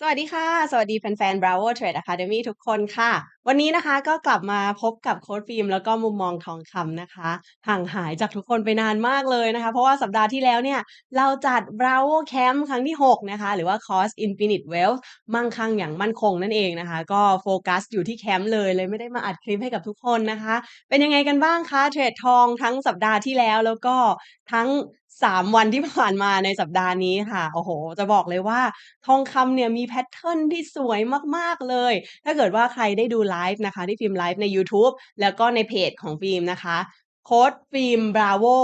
สวัสดีค่ะ สวัสดีแฟนๆ Bravo Trade Academy ทุกคนค่ะ วันนี้นะคะก็กลับมาพบกับโค้ชฟิล์มแล้วก็มุมมองทองคำนะคะ ห่างหายจากทุกคนไปนานมากเลยนะคะ เพราะว่าสัปดาห์ที่แล้วเนี่ย เราจัด Bravo Camp ครั้งที่ 6 นะคะ หรือว่าคอร์ส Infinite Wealth มั่งคั่งอย่างมั่นคงนั่นเองนะคะ ก็โฟกัสอยู่ที่แคมป์เลยเลยไม่ได้มาอัดคลิปให้กับทุกคนนะคะ เป็นยังไงกันบ้างคะเทรดทองทั้งสัปดาห์ที่แล้วแล้วก็ทั้ง สามวันที่ผ่านมาในสัปดาห์นี้ค่ะ โอ้โห จะบอกเลยว่า ทองคำเนี่ยมีแพทเทิร์นที่สวยมาก ๆ เลย ถ้าเกิดว่าใครได้ดูไลฟ์นะคะ ที่ฟิล์มไลฟ์ในยูทูบแล้วก็ในเพจของฟิล์มนะคะ โค้ดฟิล์ม Bravo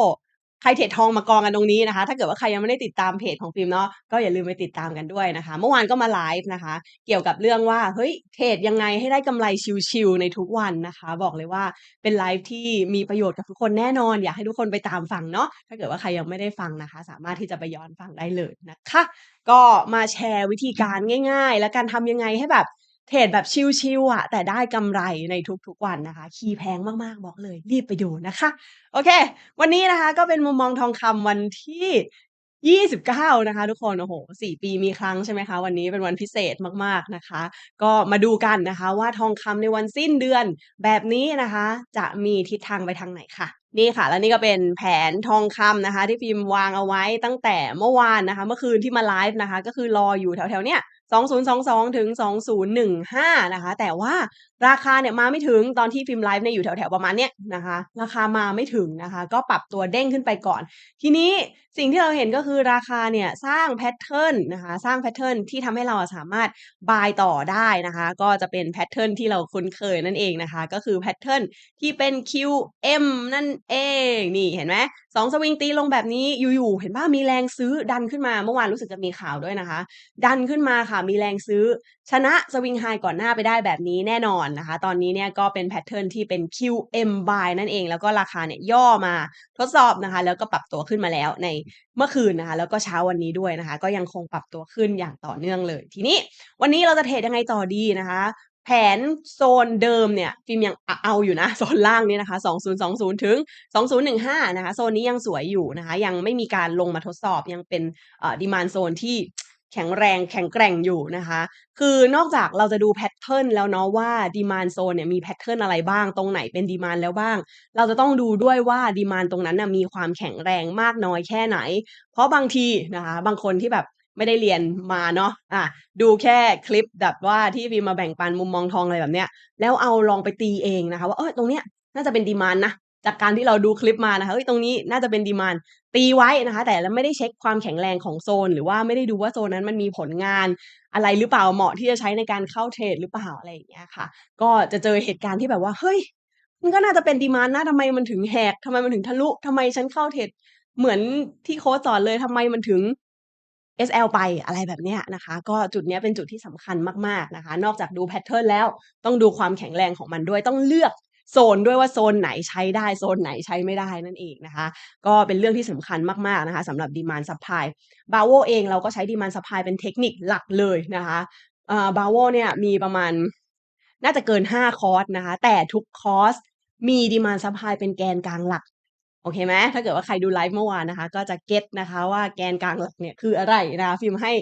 ใครเทรดทองมากองกันตรงนี้นะคะ ถ้าเกิดว่าใครยังไม่ได้ติดตามเพจของฟิล์มเนาะก็อย่าลืมไปติดตามกันด้วยนะคะ เมื่อวานก็มาไลฟ์นะคะ เกี่ยวกับเรื่องว่าเฮ้ยเทรดยังไงให้ได้กำไรชิลๆในทุกวันนะคะ บอกเลยว่าเป็นไลฟ์ที่มีประโยชน์กับทุกคนแน่นอน อยากให้ทุกคนไปตามฟังเนาะถ้าเกิดว่าใครยังไม่ได้ฟังนะคะ สามารถที่จะไปย้อนฟังได้เลยนะคะ ก็มาแชร์วิธีการง่าย ๆ และการทำยังไงให้แบบ เทรดแบบชิลๆอะแต่ได้กำไรในทุกๆวันนะคะ คีย์แพงมากๆ บอกเลยรีบไปดูนะคะ โอเค วันนี้นะคะก็เป็นมุมมองทองคำวันที่29นะคะ ทุกคนโอ้โฮ4ปีมีครั้งใช่ไหมคะ วันนี้เป็นวันพิเศษมากๆนะคะ ก็มาดูกันนะคะว่าทองคำในวันสิ้นเดือนแบบนี้นะคะ จะมีทิศทางไปทางไหนค่ะ นี่ค่ะ และนี่ก็เป็นแผนทองคำนะคะ ที่ฟิล์มวางเอาไว้ตั้งแต่เมื่อวานนะคะ เมื่อคืนที่มาไลฟ์นะคะ ก็คือรออยู่แถวๆเนี้ย 2022 ถึง 2015 นะคะ แต่ว่าราคาเนี่ยมาไม่ถึงตอนที่ฟิล์มไลฟ์เนี่ยอยู่แถวๆ ประมาณเนี้ยนะคะ ราคามาไม่ถึงนะคะ ก็ปรับตัวเด้งขึ้นไปก่อน ทีนี้สิ่งที่เราเห็นก็คือราคาเนี่ยสร้างแพตเทิร์นนะคะ สร้างแพตเทิร์นที่ทำให้เราสามารถ buy ต่อได้นะคะ ก็จะเป็นแพตเทิร์นที่เราคุ้นเคยนั่นเองนะคะ ก็คือแพตเทิร์นที่เป็น QM นั่นเอง นี่เห็นไหม2สวิงตีลงแบบนี้อยู่ๆเห็นเปล่ามีแรงซื้อดันขึ้นมาเมื่อวานรู้สึกจะมีข่าวด้วยนะคะ ดันขึ้นมาค่ะมีแรงซื้อ ชนะสวิงไฮก่อนหน้าไปได้แบบนี้แน่นอนนะคะ ตอนนี้เนี่ยก็เป็นแพตเทิร์นที่เป็น QM buy นั่นเอง แล้วก็ราคาเนี่ยย่อมาทดสอบนะคะ แล้วก็ปรับตัวขึ้นมาแล้วในเมื่อคืนนะคะ แล้วก็เช้าวันนี้ด้วยนะคะ ก็ยังคงปรับตัวขึ้นอย่างต่อเนื่องเลย ทีนี้วันนี้เราจะเทรดยังไงต่อดีนะคะแผนโซนเดิมเนี่ยฟิล์มยังเอาอยู่นะ โซนล่างนี้นะคะ 2020 ถึง 2015 นะคะ โซนนี้ยังสวยอยู่นะคะ ยังไม่มีการลงมาทดสอบยังเป็นเอ่อ demand zone ที่ แข็งแรงแข็งแกร่งอยู่นะคะ คือนอกจากเราจะดูแพตเทิร์นแล้วเนาะว่า demand zone เนี่ยมีแพตเทิร์นอะไรบ้าง ตรงไหนเป็น demand แล้วบ้าง เราจะต้องดูด้วยว่า demand ตรงนั้นน่ะมีความแข็งแรงมากน้อยแค่ไหน เพราะบางทีนะคะ บางคนที่แบบไม่ได้เรียนมาเนาะอ่าดูแค่คลิปแบบว่าที่ฟิล์มาแบ่งปันมุมมองทองอะไรแบบเนี้ย แล้วเอาลองไปตีเองนะคะ ว่าเออตรงเนี้ยน่าจะเป็น demand นะ จากการที่เราดูคลิปมานะคะเฮ้ยตรงนี้น่าจะเป็น demand ตีไว้นะคะ แต่เราไม่ได้เช็กความแข็งแรงของโซน หรือว่าไม่ได้ดูว่าโซนนั้นมันมีผลงานอะไรหรือเปล่าเหมาะที่จะใช้ในการเข้าเทรดหรือเปล่าอะไรอย่างเงี้ยค่ะ ก็จะเจอเหตุการณ์ที่แบบว่าเฮ้ยมันก็น่าจะเป็น demand นะทำไมมันถึงแหกทำไมมันถึงทะลุทำไมฉันเข้าเทรดเหมือนที่โค้ชสอนเลยทำไมมันถึง SL ไปอะไรแบบเนี้ยนะคะ ก็จุดเนี้ยเป็นจุดที่สำคัญมากๆนะคะ นอกจากดูแพตเทิร์นแล้วต้องดูความแข็งแรงของมันด้วยต้องเลือก โซนด้วยว่าโซนไหนใช้ได้โซนไหนใช้ไม่ได้นั่นเองนะคะ ก็เป็นเรื่องที่สำคัญมากๆนะคะสำหรับ demand supply Bravo เองเราก็ใช้ demand supply เป็นเทคนิคหลักเลยนะคะอ่า Bravo เนี่ยมีประมาณน่าจะเกิน 5 คอร์สนะคะ แต่ทุกคอร์สมี demand supply เป็นแกนกลางหลักโอเคไหมถ้าเกิดว่าใครดูไลฟ์เมื่อวานนะคะ ก็จะเก็ตนะคะว่าแกนกลางหลักเนี่ยคืออะไรนะคะ ฟิล์มให้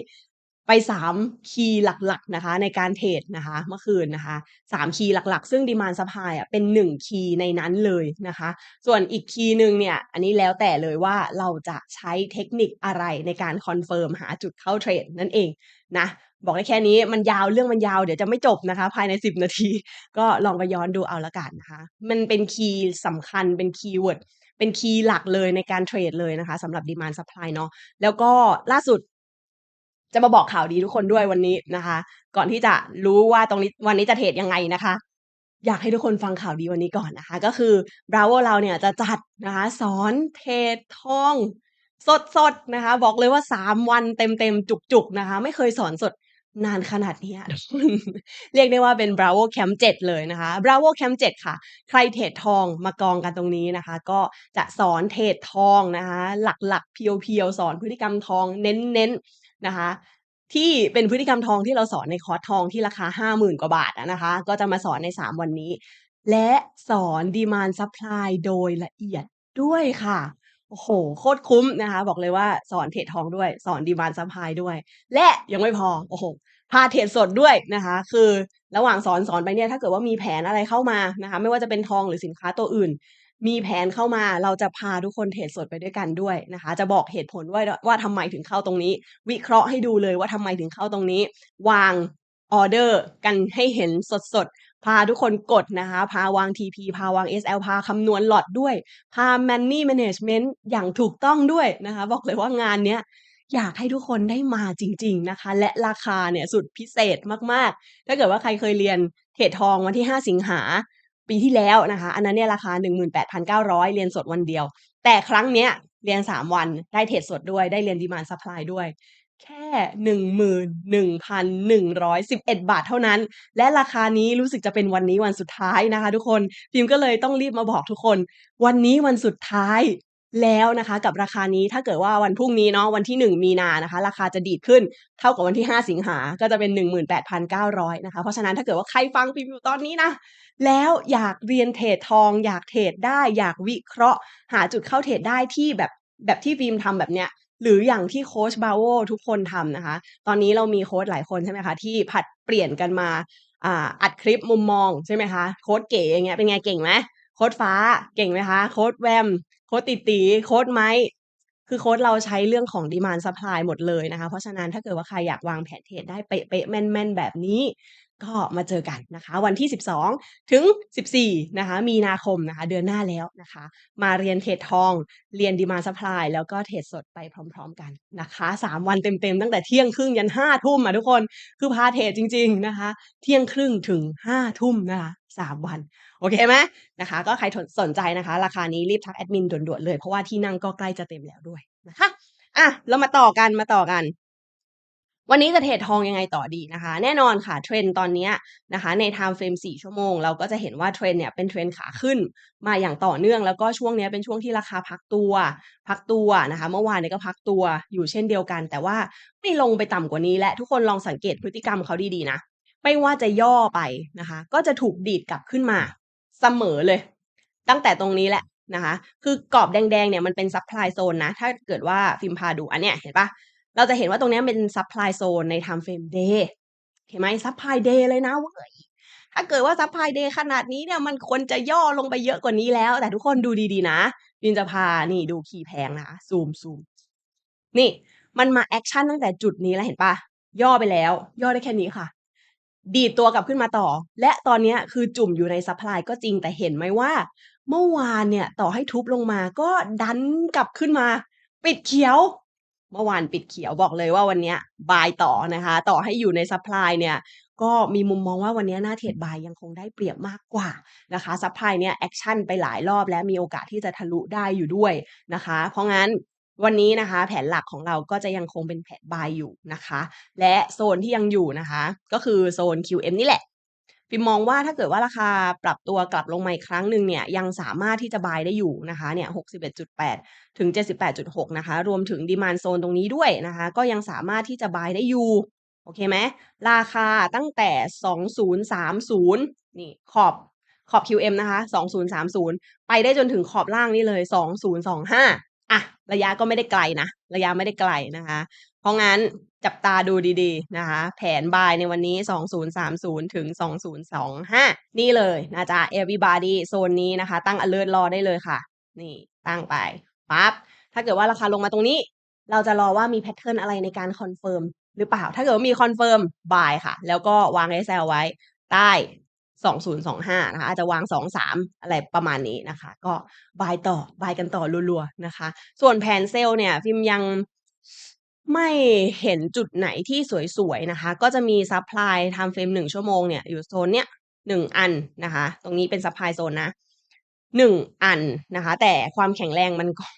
ไป3คีย์หลักๆนะคะในการเทรดนะคะเมื่อคืนนะคะ3คีย์หลักๆ ซึ่ง demand supply อะเป็น1คีย์ในนั้นเลยนะคะ ส่วนอีกคีย์หนึ่งเนี่ยอันนี้แล้วแต่เลยว่าเราจะใช้เทคนิคอะไรในการคอนเฟิร์มหาจุดเข้าเทรดนั่นเองนะบอกได้แค่นี้มันยาวเรื่องมันยาวเดี๋ยวจะไม่จบนะคะ ภายใน 10 นาที ก็ลองไปย้อนดูเอาล้วกันนะคะ มันเป็นคีย์สำคัญเป็นคีย์เวิร์ดเป็นคีย์หลักเลยในการเทรดเลยนะคะสำหรับ demand supply เนาะแล้วก็ล่าสุด จะมาบอกข่าวดีทุกคนด้วยวันนี้นะคะ ก่อนที่จะรู้ว่าตรงนี้วันนี้จะเทรดยังไงนะคะ อยากให้ทุกคนฟังข่าวดีวันนี้ก่อนนะคะ ก็คือ Bravo เราเนี่ยจะจัดนะคะสอนเทรดทองสดๆนะคะ บอกเลยว่า3วันเต็มๆจุกๆนะคะ ไม่เคยสอนสดนานขนาดนี้ทุกคนเรียกได้ว่าเป็น Bravo Camp 7 เลยนะคะ Bravo Camp 7 ค่ะ ใครเทรดทองมากองกันตรงนี้นะคะ ก็จะสอนเทรดทองนะคะ หลักๆ เพียวๆ สอนพฤติกรรมทองเน้นๆ นะคะ ที่เป็นพฤติกรรมทองที่เราสอนในคอร์สทองที่ราคา 50,000 กว่าบาทนะคะ ก็จะมาสอนใน 3 วันนี้ และสอน demand supply โดยละเอียดด้วยค่ะโอ้โฮโคตรคุ้มนะคะ บอกเลยว่าสอนเทรดทองด้วย สอน Demand Supply ด้วย และยังไม่พอโอ้โฮพาเทรดสดด้วยนะคะ คือระหว่างสอนสอนไปเนี่ยถ้าเกิดว่ามีแผนอะไรเข้ามานะคะ ไม่ว่าจะเป็นทองหรือสินค้าตัวอื่น มีแผนเข้ามาเราจะพาทุกคนเทรดสดไปด้วยกันด้วยนะคะ จะบอกเหตุผลด้วยดว่าทำไมถึงเข้าตรงนี้ วิเคราะห์ให้ดูเลยว่าทำไมถึงเข้าตรงนี้ วางออเดอร์กันให้เห็นสดๆ พาทุกคนกดนะคะ พาวาง TP พาวาง SL พาคำนวณ Lot ด้วย พา Money Management อย่างถูกต้องด้วยนะคะ บอกเลยว่างานเนี้ยอยากให้ทุกคนได้มาจริง ๆนะคะ และราคาเนี่ยสุดพิเศษมากๆ ถ้าเกิดว่าใครเคยเรียนเทรดทองวันที่ 5 สิงหา ปีที่แล้วนะคะ อันนั้นเนี่ยราคา 18,900 เรียนสดวันเดียว แต่ครั้งเนี้ยเรียน 3 วันได้เทรดสดด้วยได้เรียนดีมานซัพพลายด้วย แค่ 11,111 บาทเท่านั้น และราคานี้รู้สึกจะเป็นวันนี้วันสุดท้ายนะคะ ทุกคนพิมก็เลยต้องรีบมาบอกทุกคน วันนี้วันสุดท้าย แล้วนะคะกับราคานี้ถ้าเกิดว่าวันพรุ่งนี้เนาะวันที่ 1 มีนานะคะ ราคาจะดีดขึ้นเท่ากับวันที่ 5 สิงหาก็จะเป็น 18,900นะคะเพราะฉะนั้นถ้าเกิดว่าใครฟังพิมอยู่ตอนนี้นะ แล้วอยากเรียนเทรดทอง อยากเทรดได้ อยากวิเคราะห์ หาจุดเข้าเทรดได้ที่แบบแบบที่ฟิล์มทำแบบเนี้ยหรืออย่างที่โคช Bravo ทุกคนทำนะคะ ตอนนี้เรามีโค้ชหลายคนใช่ไหมคะที่ผัดเปลี่ยนกันมาอ่าอัดคลิปมุมมองใช่ไหมคะโค้ชเก๋อย่างเงี้ยเป็นไงเก่งไหม? โคชฟ้าเก่งไหมคะ?โค้ดแวม โค้ดติตีโค้ดไม้คือโค้ดเราใช้เรื่องของดีมานซัพพลายหมดเลยนะคะ เพราะฉะนั้นถ้าเกิดว่าใครอยากวางแผนเทรดได้เป๊ะๆแม่น ๆ แบบนี้ ก็มาเจอกันนะคะ วันที่ 12 ถึง 14 นะคะ มีนาคมนะคะ เดือนหน้าแล้วนะคะ มาเรียนเทรดทอง เรียน Demand Supply แล้วก็เทรดสดไปพร้อม ๆ กันนะคะ 3 วันเต็มๆ ตั้งแต่เที่ยงครึ่งยัน5ทุ่มอะทุกคนคือพาเทรดจริง ๆ นะคะ เที่ยงครึ่งถึง5ทุ่มนะคะ3วัน โอเคไหม?นะคะ ก็ใครสนใจนะคะ ราคานี้รีบทักแอดมินด่วนๆเลย เพราะว่าที่นั่งก็ใกล้จะเต็มแล้วด้วยนะคะอะเรามาต่อกันมาต่อกัน วันนี้จะเทรดทองยังไงต่อดีนะคะ แน่นอนค่ะ Trend ตอนนี้นะคะ ใน Time Frame 4 ชั่วโมง เราก็จะเห็นว่า Trend เนี่ยเป็น Trend ขาขึ้นมาอย่างต่อเนื่อง แล้วก็ช่วงนี้เป็นช่วงที่ราคาพักตัว พักตัวนะคะ เมื่อวานเนี่ยก็พักตัวอยู่เช่นเดียวกัน แต่ว่าไม่ลงไปต่ำกว่านี้และทุกคนลองสังเกตพฤติกรรมเขาดีๆนะไม่ว่าจะย่อไปนะคะ ก็จะถูกดีดกลับขึ้นมาเสมอเลย ตั้งแต่ตรงนี้แหละนะคะ คือกรอบแดงๆเนี่ยมันเป็น Supply Zone นะ ถ้าเกิดว่าฟิล์มพาดูอันเนี้ยเห็นปล่า? เราจะเห็นว่าตรงนี้เป็น Supply Zone ใน Time Frame Day เห็นไหม? Supply Day เลยนะเว้ยถ้าเกิดว่า Supply Day ขนาดนี้เนี่ยมันควรจะย่อลงไปเยอะกว่านี้แล้ว แต่ทุกคนดูดีๆนะฟิล์มจะพานี่ดูคีย์แพงนะคะซูมซูมนี่มันมาแอกชันตั้งแต่จุดนี้แล้วเห็นปล่า?ย่อไปแล้ว ย่อได้แค่นี้ค่ะ ดีดตัวกลับขึ้นมาต่อ และตอนนี้คือจุ่มอยู่ใน Supply ก็จริงแต่เห็นไหมว่า เมื่อวานเนี่ยต่อให้ทุบลงมาก็ดันกลับขึ้นมา ปิดเขียว เมื่อวานปิดเขียวบอกเลยว่าวันนี้บายต่อนะคะ ต่อให้อยู่ใน Supply เนี่ยก็มีมุมมองว่าวันนี้ยน่าเทรดบายยังคงได้เปรียบมากกว่านะคะ Supply เนี่ยแอกชันไปหลายรอบแล้วมีโอกาสที่จะทะลุได้อยู่ด้วยนะคะ เพราะงั้นวันนี้นะคะ แผนหลักของเราก็จะยังคงเป็นแผนบายอยู่นะคะ และโซนที่ยังอยู่นะคะ ก็คือโซน QM นี่แหละ ฟิมมองว่าถ้าเกิดว่าราคาปรับตัวกลับลงมาอีกครั้งหนึ่งเนี่ยยังสามารถที่จะบายได้อยู่นะคะเนี่ย61.8 ถึง 78.6 นะคะ รวมถึง Demand Zone ตรงนี้ด้วยนะคะ ก็ยังสามารถที่จะบายได้อยู่ โอเคไหม?ราคาตั้งแต่ 2030 นี่ขอบขอบ QM นะคะ 2030 ไปได้จนถึงขอบล่างนี่เลย 2025อะระยะก็ไม่ได้ไกลนะ ระยะไม่ได้ไกลนะคะ เพราะงั้น จับตาดูดีๆนะคะ แผนบายในวันนี้ 2030 ถึง 2025 นี่เลยนะจ๊ะ everybody โซนนี้นะคะ ตั้งอะเลิร์ตรอได้เลยค่ะ นี่ตั้งไปปั๊บถ้าเกิดว่าราคาลงมาตรงนี้ เราจะรอว่ามีแพตเทิร์นอะไรในการคอนเฟิร์มหรือเปล่า?ถ้าเกิดว่ามีคอนเฟิร์มบายค่ะ แล้วก็วาง SL ไว้ใต้2025 นะคะอาจจะวาง 23 อะไรประมาณนี้นะคะ ก็บายต่อบายกันต่อรัวๆนะคะ ส่วนแผนเซลล์เนี่ยฟิล์มยัง ไม่เห็นจุดไหนที่สวย ๆ นะคะ ก็จะมี Supply Time Frame 1 ชั่วโมงเนี่ย อยู่โซนเนี้ย 1 อันนะคะ ตรงนี้เป็นซัพพลายโซนนะ 1 อันนะคะ แต่ความแข็งแรงมันก็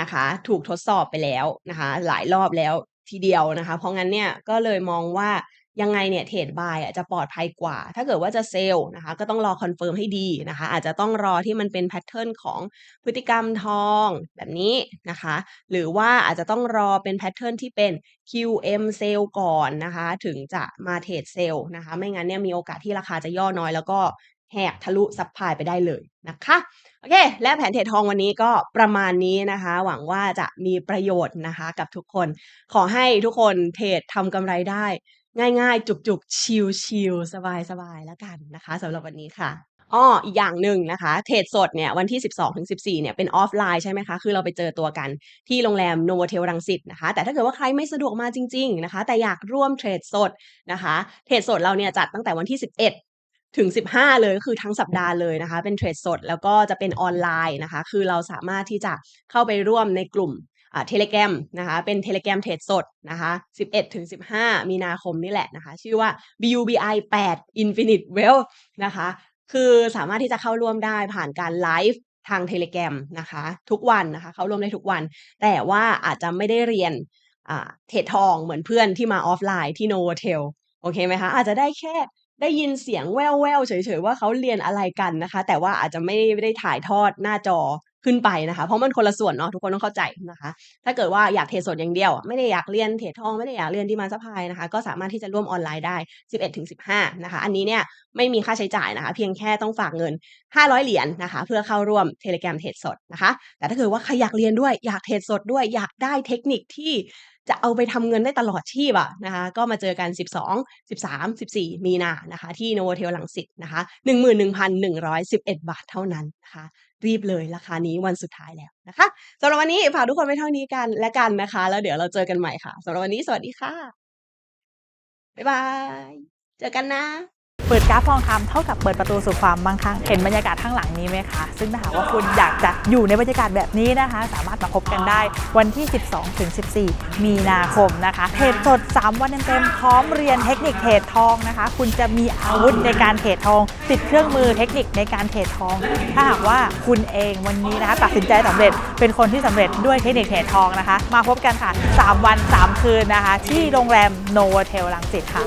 นะคะ ถูกทดสอบไปแล้วนะคะ หลายรอบแล้วทีเดียวนะคะ เพราะงั้นเนี่ย ก็เลยมองว่า ยังไงเนี่ยเทรดบายอะจะปลอดภัยกว่า ถ้าเกิดว่าจะเซลล์นะคะก็ต้องรอคอนเฟิร์มให้ดีนะคะ อาจจะต้องรอที่มันเป็นแพตเทิร์นของพฤติกรรมทองแบบนี้นะคะ หรือว่าอาจจะต้องรอเป็นแพตเทิร์นที่เป็น QM เซลล์ก่อนนะคะ ถึงจะมาเทรดเซลล์นะคะ ไม่งั้นเนี่ยมีโอกาสที่ราคาจะย่อน้อยแล้วก็แหกทะลุซับไพลายไปได้เลยนะคะ โอเค และแผนเทรดทองวันนี้ก็ประมาณนี้นะคะ หวังว่าจะมีประโยชน์นะคะกับทุกคน ขอให้ทุกคนเทรดทำกำไรได้ ง่ายๆ จุกๆ ชิลๆ สบายๆ แล้วกันนะคะสำหรับวันนี้ค่ะอ้ออีกอย่างหนึ่งนะคะ เทรดสดเนี่ยวันที่ 12ถึง14เนี่ยเป็นออฟไลน์ใช่ไหมคะ คือเราไปเจอตัวกันที่โรงแรมโน v เทลรังสิตนะคะ แต่ถ้าเกิดว่าใครไม่สะดวกมาจริง ๆ นะคะ แต่อยากร่วมเทรดสดนะคะ เทรดสดเราเนี่ยจัดตั้งแต่วันที่ 11ถึง 15 เลยก็คือทั้งสัปดาห์เลยนะคะ เป็นเทรดสดแล้วก็จะเป็นออนไลน์นะคะ คือเราสามารถที่จะเข้าไปร่วมในกลุ่ม เทเลแกรมนะคะเป็นเทเลแกรมเทรดสดนะคะ11ถึง15 มีนาคมนี่แหละนะคะ ชื่อว่า BUBI 8 Infinite Wealth นะคะ คือสามารถที่จะเข้าร่วมได้ผ่านการไลฟ์ทางเทเลแกรมนะคะ ทุกวันนะคะ เข้าร่วมได้ทุกวัน แต่ว่าอาจจะไม่ได้เรียนเทรดทองเหมือนเพื่อนที่มาออฟไลน์ที่โนโวเทลโอเคไหมคะ อาจจะได้แค่ได้ยินเสียงแว่วๆเฉยๆว่าเขาเรียนอะไรกันนะคะ แต่ว่าอาจจะไม่ได้ถ่ายทอดหน้าจอ ขึ้นไปนะคะ เพราะมันคนละส่วนเนาะทุกคนต้องเข้าใจนะคะ ถ้าเกิดว่าอยากเทรดสดอย่างเดียว ไม่ได้อยากเรียนเทรดทองไม่ได้อยากเรียนดีมาซัพพลายนะคะ ก็สามารถที่จะร่วมออนไลน์ได้ 11ถึง15 นะคะ อันนี้เนี่ยไม่มีค่าใช้จ่ายนะคะ เพียงแค่ต้องฝากเงิน 500 เหรียญนะคะ เพื่อเข้าร่วมเทเลแกรมเทรดสดนะคะ แต่ถ้าเกิดว่าใครอยากเรียนด้วยอยากเทรดสดด้วยอยากได้เทคนิคที่ จะเอาไปทำเงินได้ตลอดชีพอะนะคะ ก็มาเจอกัน 12 13 14 มีนานะคะ ที่โนโวเทลหลังสิตนะคะ 11,111 บาทเท่านั้นนะคะรีบเลยราคานี้วันสุดท้ายแล้วนะคะสำหรับวันนี้ฝากทุกคนไว้เท่านี้กันและกันนะคะ แล้วเดี๋ยวเราเจอกันใหม่ค่ะสำหรับวันนี้สวัสดีค่ะบ๊ายบาย เจอกันนะ เปิดกราฟทองคำเท่ากับเปิดประตูสู่ความมั่งคั่งเห็นบรรยากาศข้างหลังนี้ไหมคะ ซึ่งถ้าหากว่าคุณอยากจะอยู่ในบรรยากาศแบบนี้นะคะ สามารถมาพบกันได้วันที่ 12ถึง14 มีนาคมนะคะเทรดสด 3 วันเต็มๆพร้อมเรียนเทคนิคเทรดทองนะคะ คุณจะมีอาวุธในการเทรดทอง ติดเครื่องมือเทคนิคในการเทรดทอง ถ้าหากว่าคุณเองวันนี้นะคะ ตัดสินใจสำเร็จเป็นคนที่สำเร็จด้วยเทคนิคเทรดทองนะคะ มาพบกันค่ะ 3 วัน 3 คืนนะคะ ที่โรงแรมโนเวเทลลังสิตค่ะ